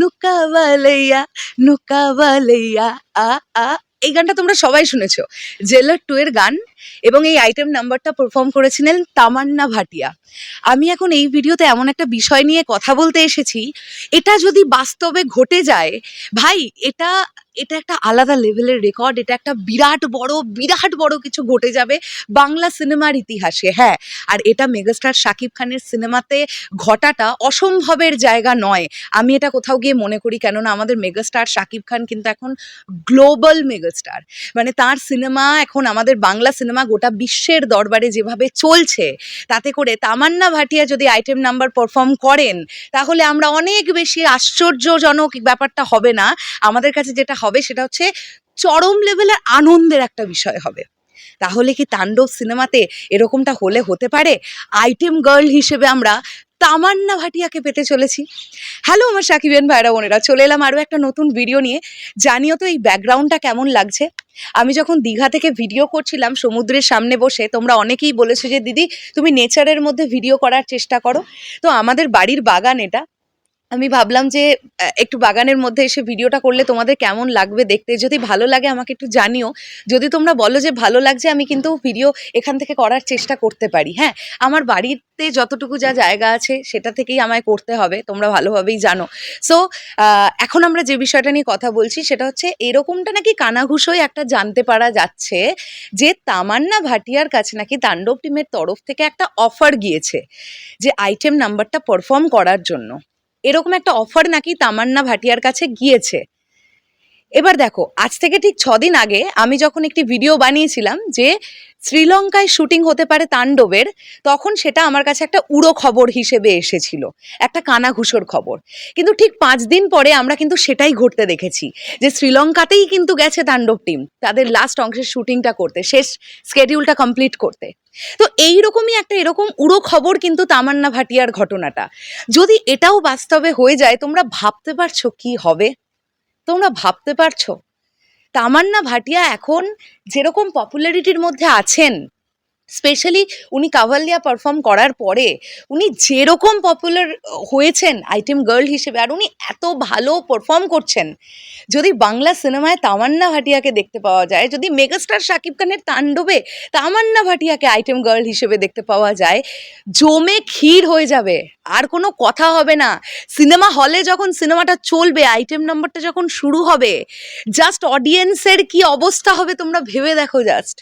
নুকাবালাইয়া নুকাওয়ালাইয়া আ আ এই গানটা তোমরা সবাই শুনেছো। জেলার টু এর গান এবং এই আইটেম নাম্বারটা পারফর্ম করেছিলেন তামান্না ভাটিয়া। আমি এখন এই ভিডিওতে এমন একটা বিষয় নিয়ে কথা বলতে এসেছি, এটা যদি বাস্তবে ঘটে যায়, ভাই, এটা এটা একটা আলাদা লেভেলের রেকর্ড এটা একটা বিরাট বড় বিরাট বড় কিছু ঘটে যাবে বাংলা সিনেমার ইতিহাসে হ্যাঁ। আর এটা মেগাস্টার শাকিব খানের সিনেমাতে ঘটাটা অসম্ভবের জায়গা নয়। আমি এটা কোথাও গিয়ে মনে করি, কেননা আমাদের মেগাস্টার শাকিব খান কিন্তু এখন গ্লোবাল মেগাস্টার মানে তার সিনেমা এখন আমাদের বাংলা সিনেমা গোটা বিশ্বের দরবারে যেভাবে চলছে, তাতে করে তামান্না ভাটিয়া যদি আইটেম নাম্বার পারফর্ম করেন, তাহলে আমরা অনেক বেশি আশ্চর্যজনক ব্যাপারটা হবে না। আমাদের কাছে যেটা হবে সেটা হচ্ছে চরম লেভেলের আনন্দের একটা বিষয় হবে। তাহলে কি তাণ্ডব সিনেমাতে এরকমটা হলে হতে পারে? আইটেম গার্ল হিসেবে আমরা তামান্না ভাটিয়াকে পেতে চলেছি। হ্যালো আমার সাকিবেন ভাইরা বোনেরা, চলে এলাম আরও একটা নতুন ভিডিও নিয়ে। জানিও তো এই ব্যাকগ্রাউন্ডটা কেমন লাগছে? আমি যখন দীঘা থেকে ভিডিও করছিলাম সমুদ্রের সামনে বসে, তোমরা অনেকেই বলেছ যে, দিদি, তুমি নেচারের মধ্যে ভিডিও করার চেষ্টা করো। তো আমাদের বাড়ির বাগান এটা আমি ভাবলাম যে একটু বাগানের মধ্যে এসে ভিডিওটা করলে তোমাদের কেমন লাগবে দেখতে। যদি ভালো লাগে আমাকে একটু জানিও। যদি তোমরা বলো যে ভালো লাগছে, আমি কিন্তু ভিডিও এখান থেকে করার চেষ্টা করতে পারি। হ্যাঁ আমার বাড়িতে যতটুকু যা জায়গা আছে, সেটা থেকেই আমায় করতে হবে। তোমরা ভালোভাবেই জানো। সো এখন আমরা যে বিষয়টা নিয়ে কথা বলছি, সেটা হচ্ছে এরকমটা নাকি কানাঘুষোয় একটা জানতে পারা যাচ্ছে যে তামান্না ভাটিয়ার কাছে নাকি তাণ্ডব টিমের তরফ থেকে একটা অফার গিয়েছে যে আইটেম নাম্বারটা পারফর্ম করার জন্য। এরকম একটা অফার নাকি তামান্না ভাটিয়ার কাছে গিয়েছে। এবার দেখো, আজ থেকে ঠিক ছদিন আগে আমি যখন একটি ভিডিও বানিয়েছিলাম যে শ্রীলঙ্কায় শুটিং হতে পারে তাণ্ডবের, তখন সেটা আমার কাছে একটা উড়ো খবর হিসেবে এসেছিল, একটা কানাঘুষোর খবর। কিন্তু ঠিক পাঁচ দিন পরে আমরা কিন্তু সেটাই ঘটতে দেখেছি যে শ্রীলঙ্কাতেই কিন্তু গেছে তাণ্ডব টিম তাদের লাস্ট অংশের শুটিংটা করতে, শেষ স্কেডিউলটা কমপ্লিট করতে। তো এইরকমই একটা এরকম উড়ো খবর কিন্তু তামান্না ভাটিয়ার ঘটনাটা। যদি এটাও বাস্তবে হয়ে যায়, তোমরা ভাবতে পারছ কি হবে? তোমরা ভাবতে পারছ? তামান্না ভাটিয়া এখন যেরকম পপুলারিটির মধ্যে আছেন স্পেশালি উনি কাভালিয়া পারফর্ম করার পরে উনি যেরকম পপুলার হয়েছেন আইটেম গার্ল হিসেবে আর উনি এত ভালো পারফর্ম করছেন, যদি বাংলা সিনেমায় তামান্না ভাটিয়াকে দেখতে পাওয়া যায়, যদি মেগাস্টার শাকিব খানের তাণ্ডবে তামান্না ভাটিয়াকে আইটেম গার্ল হিসেবে দেখতে পাওয়া যায়, জমে ক্ষীর হয়ে যাবে, আর কোনো কথা হবে না। সিনেমা হলে যখন সিনেমাটা চলবে আইটেম নাম্বারটা যখন শুরু হবে জাস্ট অডিয়েন্সের কি অবস্থা হবে তোমরা ভেবে দেখো জাস্ট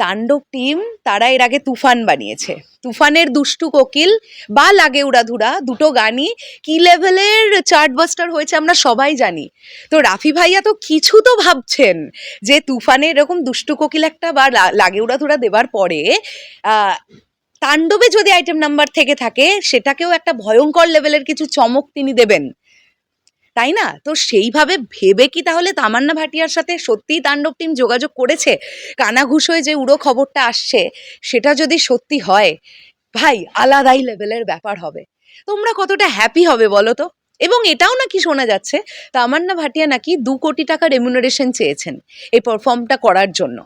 তাণ্ডব টিম তারা এর আগে তুফান বানিয়েছে। তুফানের দুষ্টু কোকিল বা লাগে উড়াধুরা দুটো গানই কি লেভেলের চার্ট চার্টবাস্টার হয়েছে আমরা সবাই জানি। তো রাফি ভাইয়া তো কিছু তো ভাবছেন যে তুফানে এরকম দুষ্টু কোকিল একটা বা লাগে উড়াধুরা দেবার পরে তাণ্ডবে যদি আইটেম নাম্বার থেকে থাকে, সেটাকেও একটা ভয়ঙ্কর লেভেলের কিছু চমক তিনি দেবেন। তাই না? তো সেইভাবে ভেবে কি তাহলে তামান্না ভাটিয়ার সাথে সত্যিই তাণ্ডব টিম যোগাযোগ করেছে? কানাঘুষ হয়ে যে উড়ো খবরটা আসছে, সেটা যদি সত্যি হয়, ভাই আলাদাই লেভেলের ব্যাপার হবে। তোমরা কতটা হ্যাপি হবে বলো তো? এবং এটাও নাকি শোনা যাচ্ছে, তামান্না ভাটিয়া নাকি দু কোটি টাকা রেমুনারেশন চেয়েছেন, এই পারফর্মটা করার জন্য।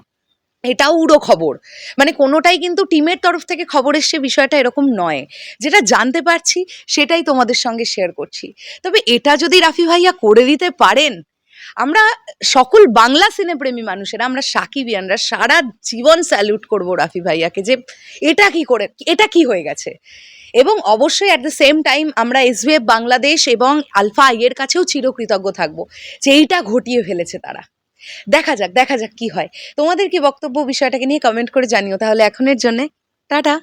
এটাও উড়ো খবর। মানে কোনোটাই কিন্তু টিমের তরফ থেকে খবর এসছে বিষয়টা এরকম নয়। যেটা জানতে পারছি, সেটাই তোমাদের সঙ্গে শেয়ার করছি। তবে এটা যদি রাফি ভাইয়া করে দিতে পারেন, আমরা সকল বাংলা সিনেপ্রেমী মানুষেরা, আমরা সাকিবিয়ানরা সারা জীবন স্যালুট করব রাফি ভাইয়াকে যে এটা কি করে, এটা কি হয়ে গেছে। এবং অবশ্যই অ্যাট দ্য সেম টাইম আমরা এসবিএফ বাংলাদেশ এবং আলফা আইয়ের কাছেও চিরকৃতজ্ঞ থাকব। যে এইটা ঘটিয়ে ফেলেছে তারা। দেখা যাক দেখা যাক কি হয়। তোমাদের কি বক্তব্য বিষয়টাকে নিয়ে কমেন্ট করে জানিও, তাহলে এখনের জন্যে। টাটা।